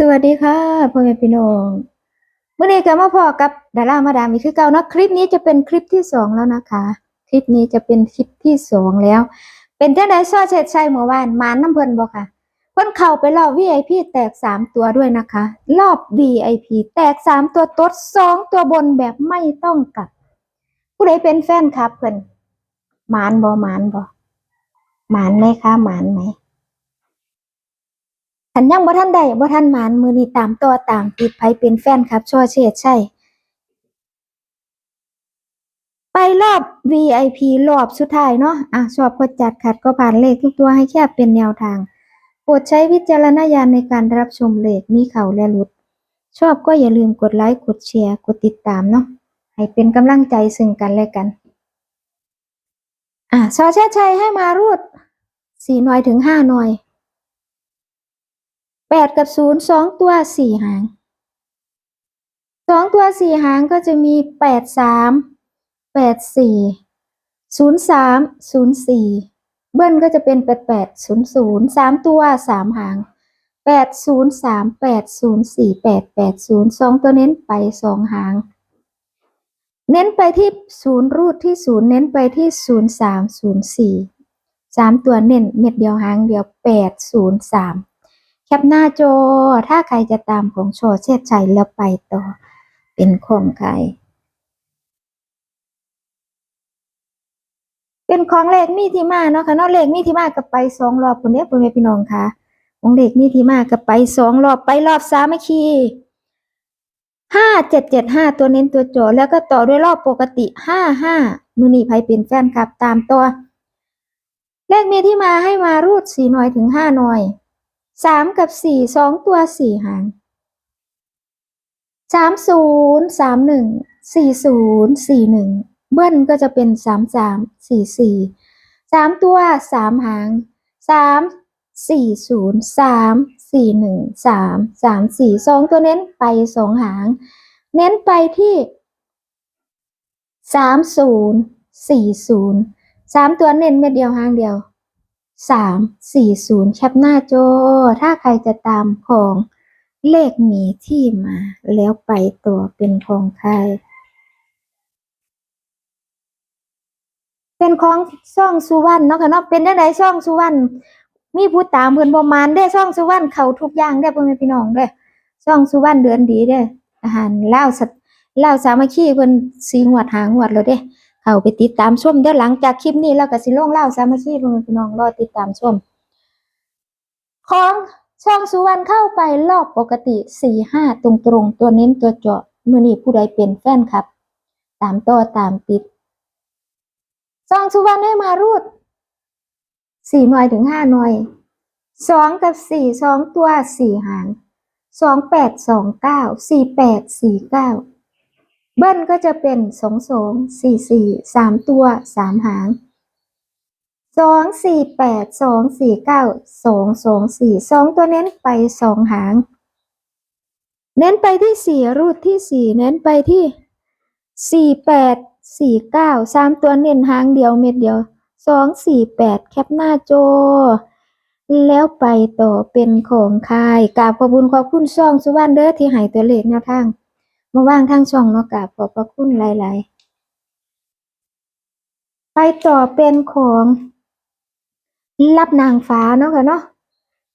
สวัสดีค่ะพ่อแม่พี่น้องเมื่อนี้ก็มาพอกับดารามาดามอีกคือเก่านะคลิปนี้จะเป็นคลิปที่สองแล้วนะคะ คลิปนี้จะเป็นคลิปที่สองแล้ว เป็นเจ้าไหนซ้อเฉดชัยเมื่อวานมานน้ำเพลินบอกค่ะเพิ่นเข้าไปรอบ VIP แตกสามตัวด้วยนะคะ รอบ VIP แตกสามตัวตดสองตัวบนแบบไม่ต้องกลับ ผู้ใดเป็นแฟนคลับเพิ่นหมานบ่หมานบ่หมานไหมคะหมานไหม ฉันยังบ่ทันได้บ่ทันหมานมือนี้ตามต่อตามติดไผเป็นแฟนครับช่อเชษใช่ ไปรอบ VIP รอบสุดท้ายเนาะอะชอบก็จัดขัดก็ผ่านเลขทุกตัวให้แค่เป็นแนวทางโปรดใช้วิจารณญาณในการรับชมเลขมีเข่าและหลุด ชอบก็อย่าลืมกดไลค์กดแชร์กดติดตามเนาะให้เป็นกำลังใจซึ่งกันและกัน อะชอเชษชัยให้มารูดสี่หน่วยถึงห้าหน่วย แปดกับศูนย์สองตัวสี่หางสองตัวสี่หางก็จะมีแปดสามแปดสี่ศูนย์สามศูนย์สี่เบิ้ลก็จะเป็นแปดแปดศูนย์ศูนย์สามตัวสามหางแปดศูนย์สามแปดศูนย์สี่แปดแปดศูนย์สองตัวเน้นไปสองหาง เน้นไปที่ศูนย์รูดที่ศูนย์เน้นไปที่ศูนย์สามศูนย์สี่สามตัวเน้นเม็ดเดียวหางเดียวแปดศูนย์สาม แคปหน้าจอ ถ้าใครจะตามของโชเชษชัยแล้วไปต่อ เป็นของใคร เป็นของเลขมีที่มาเนาะค่ะเนาะเลขมีที่มากับไปสองรอบคนเนี้ยพ่อแม่พี่น้องค่ะของเลขมีที่มากับไปสองรอบไปรอบสามัคคีห้าเจ็ดเจ็ดห้าตัวเน้นตัวโจแล้วก็ต่อด้วยรอบปกติห้าห้ามือนีไพเป็นแฟนคลับตามตัว เลขมีที่มาให้มารูดสี่หน่อยถึงห้าหน่อย สามกับสี่สองตัวสี่หางสามศูนย์สามหนึ่งสี่ศูนย์สี่หนึ่งเบิ้ลก็จะเป็นสามสามสี่สี่สามตัวสามหางสามสี่ศูนย์สามสี่หนึ่งสามสามสี่สองตัวเน้นไปสองหาง เน้นไปที่สามศูนย์สี่ศูนย์สามตัวเน้นเม็ดเดียวหางเดียว สามสี่ศูนย์แคปหน้าจอ ถ้าใครจะตามของเลขมีที่มา แล้วไปตัวเป็นของใคร เป็นของซ่องสุวรรณเนาะค่ะเนาะเป็นได้ไหนซ่องสุวรรณมีผู้ตามเพิ่อนประมาณได้ซ่องสุวรรณเขาทุกอย่างได้อพ่อแม่พี่น้องเด้อซ่องสุวรรณเดือนดีเด้อาหารเลาสัตลาสามัคคีเพิ่อนสีงวดหางวดแล้วเด้ เข้าไปติดตามชมเดี๋ยวหลังจากคลิปนี้แล้วก็สิลงเล่าสามัคคีพ่อแม่พี่น้องรอติดตามชม ของช่องสุวรรณเข้าไปรอบปกติสี่ห้าตรงตรงตัวเน้นตัวเจาะมือนี้ผู้ใดเป็นแฟนครับ ตามต่อตามติดช่องสุวรรณให้มารูดสี่หน่วยถึงห้าหน่วยสองกับสี่สองตัวสี่หางสองแปดสองเก้าสี่แปดสี่เก้า เบิ้ลก็จะเป็นสองสองสี่สี่สามตัวสามหางสองสี่แปดสองสี่เก้าสองสองสี่สองตัวเน้นไปสองหาง เน้นไปที่สี่รูดที่สี่เน้นไปที่สี่แปดสี่เก้าสามตัวเน้นหางเดียวเม็ดเดียวสองสี่แปดแคปหน้าโจ แล้วไปต่อเป็นของคายกราบขอบคุณขอบคุณช่องสุวรรณเด้อที่ให้ตัวเลขแนวทาง มาว่างทางช่องเนาะกราบขอบพระคุณหลาย ๆ ไปต่อเป็นของรับนางฟ้าเนาะค่ะเนาะ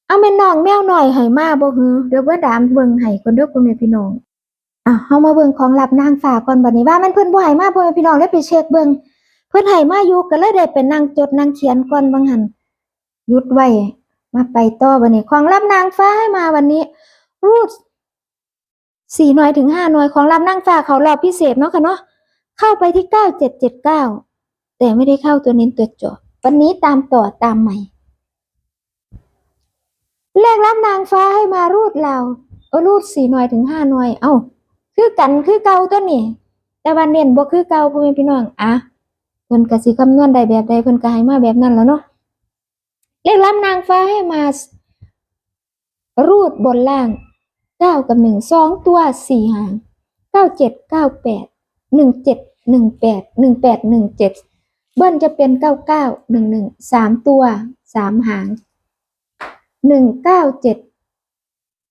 เอาแม่น้องแมวหน่อยให้มาบ่ฮือเดี๋ยวเบิ่งดามเบิ่งให้ก่อนเด้อพ่อแม่พี่น้องอะเฮามาเบิ่งของรับนางฟ้าก่อนบัดนี้ว่ามันเพิ่นบ่ให้มาพ่อแม่พี่น้องเลยไปเช็คเบิ่งเพิ่นให้มาอยู่ก็เลยได้ไปนั่งจดนั่งเขียนก่อนบางหันหยุดไว้มาไปต่อบัดนี้ของรับนางฟ้าให้มาวันนี้รูด สี่หน่วยถึงห้าหน่วยของรับนั่งฟ้าเขารอบพิเศษเนาะค่ะเนาะเข้าไปที่เก้าเจ็ดเจ็ดเก้าแต่ไม่ได้เข้าตัวเน้นตัวจาะวันนี้ตามต่อตามใหม่เลขรับนางฟ้าให้มารูดเราเออรูดสี่หน่วยถึงห้าหน่วย เอ้า คือกันคือเก่าตัวนี่แต่วันเน้นบ่คือเก่าพ่อแม่พี่น้องอะเพิ่นก็สิคำนวณได้แบบใดเพิ่นก็ให้มาแบบนั้นแล้วเนาะเลขรับนางฟ้าให้มารูดบนล่าง เก้ากับหนึ่งสองตัวสี่หางเก้าเจ็ดเก้าแปดหนึ่งเจ็ดหนึ่งแปดหนึ่งแปดหนึ่งเจ็ดเบิ้ลจะเป็นเก้าเก้าหนึ่งหนึ่งสามตัวสามหางหนึ่งเก้าเจ็ด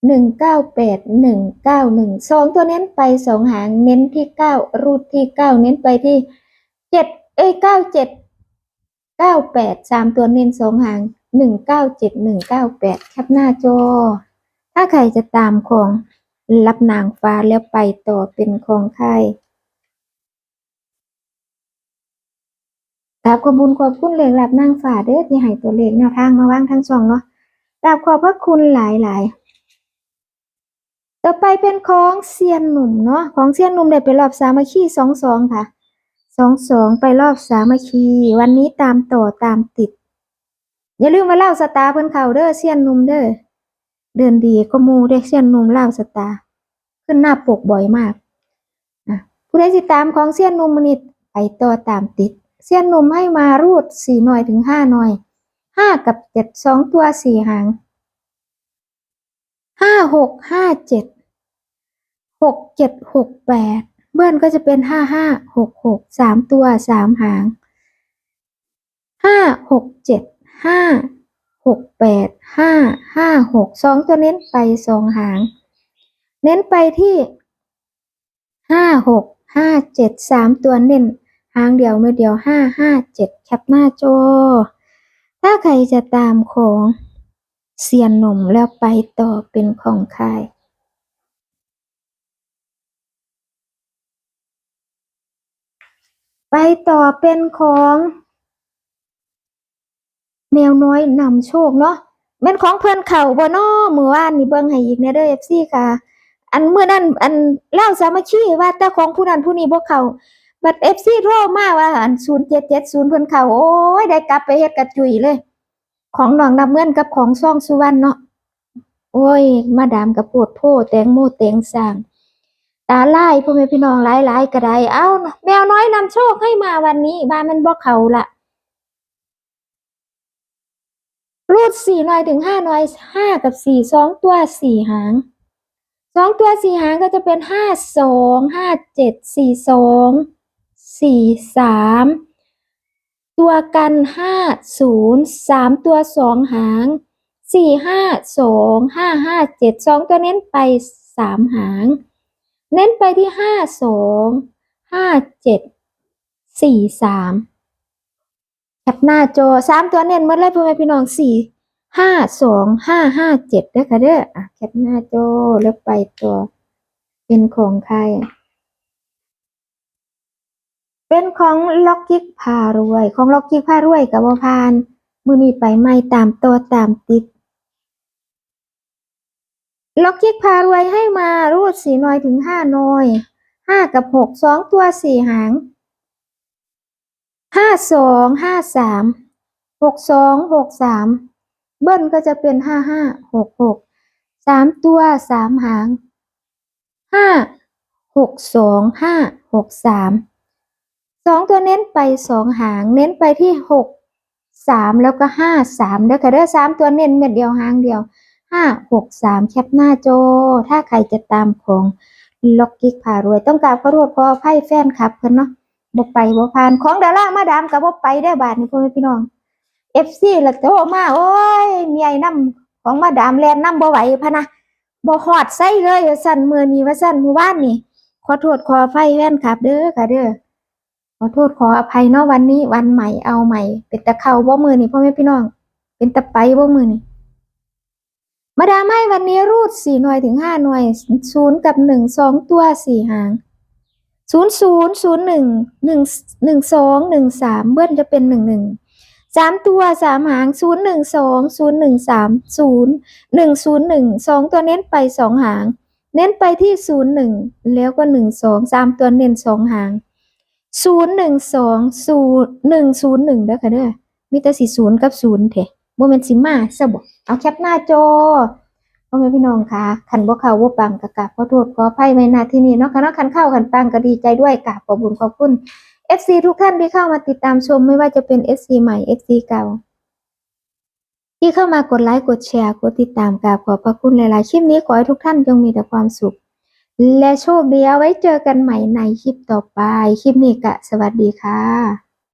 หนึ่งเก้าแปดหนึ่งเก้าหนึ่งสองตัวเน้นไปสองหางเน้นที่เก้ารูดที่เก้าเน้นไปที่เจ็ดเอ้ยเก้าเจ็ดเก้าแปดสามตัวเน้นสองหางหนึ่งเก้าเจ็ดหนึ่งเก้าแปดแคปหน้าจอ ถ้าใครจะตามของรับนางฟ้าแล้วไปต่อเป็นของใครกราบขอบุญขอบคุณเลขรับนางฟ้าเด้อที่ให้ตัวเลขแนวทางมาว่างทั้งสองเนาะกราบขอบพระคุณหลายๆต่อไปเป็นของเซียนหนุ่มเนาะของเซียนหนุ่มได้ไปรอบสามัคคีสองสองค่ะสองสองไปรอบสามัคคีวันนี้ตามต่อตามติด อย่าลืมมาเล่าสตาร์เพิ่นเขาเด้อเซียนหนุ่มเด้อ เดินดีก็มูเด้เซียนนุ่มเล่าสตา ขึ้นหน้าปกบ่อยมากอะผู้ใดติดตามของเซียนนุ่มมนนี่ไปต่อตามติดเซียนนุ่มให้มารูดสี่หน่อยถึงห้าหน่อยห้ากับเจ็ดสองตัวสี่หางห้าหกห้าเจ็ดหกเจ็ดหกแปดเบิ้ลก็จะเป็นห้าห้าหกหกสามตัวสามหางห้าหกเจ็ดห้า หกแปดห้าห้าหกสองตัวเน้นไปสองหาง เน้นไปที่ห้าหกห้าเจ็ดสามตัวเน้นหางเดียวเมื่อเดียวห้าห้าเจ็ดแคปหน้าจอ ถ้าใครจะตามของเซียนหนุ่มแล้วไปต่อเป็นของใครไปต่อเป็นของ แมวน้อยนำโชคเนาะแม่นของเพื่อนเขาบ่น้อมือว่านนี่เบิ่งให้อีกแน่เด้อ FC ค่ะ อันเมื่อนั้นอันเล่าสามัคคีว่าแต่ของผู้นั้นผู้นี้บ่เขาบัด FC โทรมาว่าอัน0770เท็ดซูนเพิ่อนเขาโอ้ยได้กลับไปเฮ็ดกระจุยเลย ของหนองนำเงินกับของซ่องสุวรรณเนาะโอ้ย มาดามกับปวดโพแตงโมแตงสางตาลายพ่อแม่พี่น้องหลายๆก็ไดเอ้าแมวน้อยนำโชคให้มาวันนี้บ้านมันบ่เขาละ รูดสี่หน่อยถึงห้าหน่อยห้ากับสี่สองตัวสี่หางสองตัวสี่หางก็จะเป็นห้าสองห้าเจ็ดสี่สองสี่สามตัวกันห้าศูนย์สามตัวสองหางสี่ห้าสองห้าห้าเจ็ดสองตัวเน้นไปสามหาง เน้นไปที่ห้าสองห้าเจ็ดสี่สาม ปหน้าจอสามตัวเน้นหมดเลยพ่อแม่พี่น้องสี่ห้าสองห้าห้าเจ็ดเด้อค่ะเด้อแคปหน้าจอแล้วไปตัว เป็นของใคร เป็นของล็อกกิกพารวย ของล็อกกิกพารวยกับว่าพานมือนี้ไปไม่ตามตัวตามติดล็อกกิกพารวยให้มารูดสี่น่อยถึงห้าน่อยห้ากับหกสองตัวสี่หาง ห้าสองห้าสามหกสองหกสามเบิ้ลก็จะเป็นห้าห้าหกหกสามตัวสามหางห้าหกสองห้าหกสามสองตัวเน้นไปสองหาง เน้นไปที่หกสามแล้วก็ห้าสามเด้อค่ะเด้อสามตัวเน้นเม็ดเดียวหางเดียวห้าหกสามแคปหน้าโจ ถ้าใครจะตามของล็อกกิ๊กพารวย ต้องกาบขอโทษขออภัยแฟนคลับเพิ่นเนาะ บ่ไปบ่ผ่านของดารามาดามกับบ่ไปได้บาทนี่พ่อแม่พี่น้อง FC ละโตมาโอ้ยเมียน้ำของมาดามแลนนํบ่ไหวพะนะบ่ฮอดใส่เลยว่าซั่นมือนี้ว่าซั่นมือวานนี่ขอโทษขออภัยแฟนคลับ เด้อค่ะเด้อขอโทษขออภัยเนาะวันนี้วันใหม่เอาใหม่ เป็นตะเข้าบ่มือนี้พ่อแม่พี่น้อง เป็นตะไปบ่มือนี้มาดามให้วันนี้รูดสี่หน่วยถึงห้าหน่วยศูนย์กับหนึ่งสองตัวสี่หาง ศูนย์ศูนย์ศูนย์หนึ่งหนึ่งหนึ่งสองหนึ่งสามเบิ้ลจะเป็นหนึ่งหนึ่งสามตัวสามหางศูนย์หนึ่งสองศูนย์หนึ่งสามศูนย์หนึ่งศูนย์หนึ่งสองตัวเน้นไปสองหาง เน้นไปที่ศูนย์หนึ่งแล้วก็หนึ่งสองสามตัวเน้นสองหางศูนย์หนึ่งสองศูนย์หนึ่งศูนย์หนึ่งเด้อค่ะเด้อมีแต่สี่ศูนย์กับศูนย์เถอะโมเมนต์สิมาซะบอกเอาแคปหน้าจอ พ่อแม่พี่น้องคะขันบ่เข้าบ่ปังกะกราบขอโทษขออภัยไว้ณที่นี้เนาะค่ะเนาะขันเข้าขันปังก็ดีใจด้วยกราบขอบคุญขอบคุณ FC ทุกท่านที่เข้ามาติดตามชมไม่ว่าจะเป็น FC ใหม่ FC เก่า ที่เข้ามากดไลค์กดแชร์กดติดตามกราบขอบพระคุณหลายๆคลิปนี้ขอให้ทุกท่านจงมีแต่ความสุข และโชคดีเอาไว้เจอกันใหม่ในคลิปต่อไป คลิปนี้กะสวัสดีค่ะ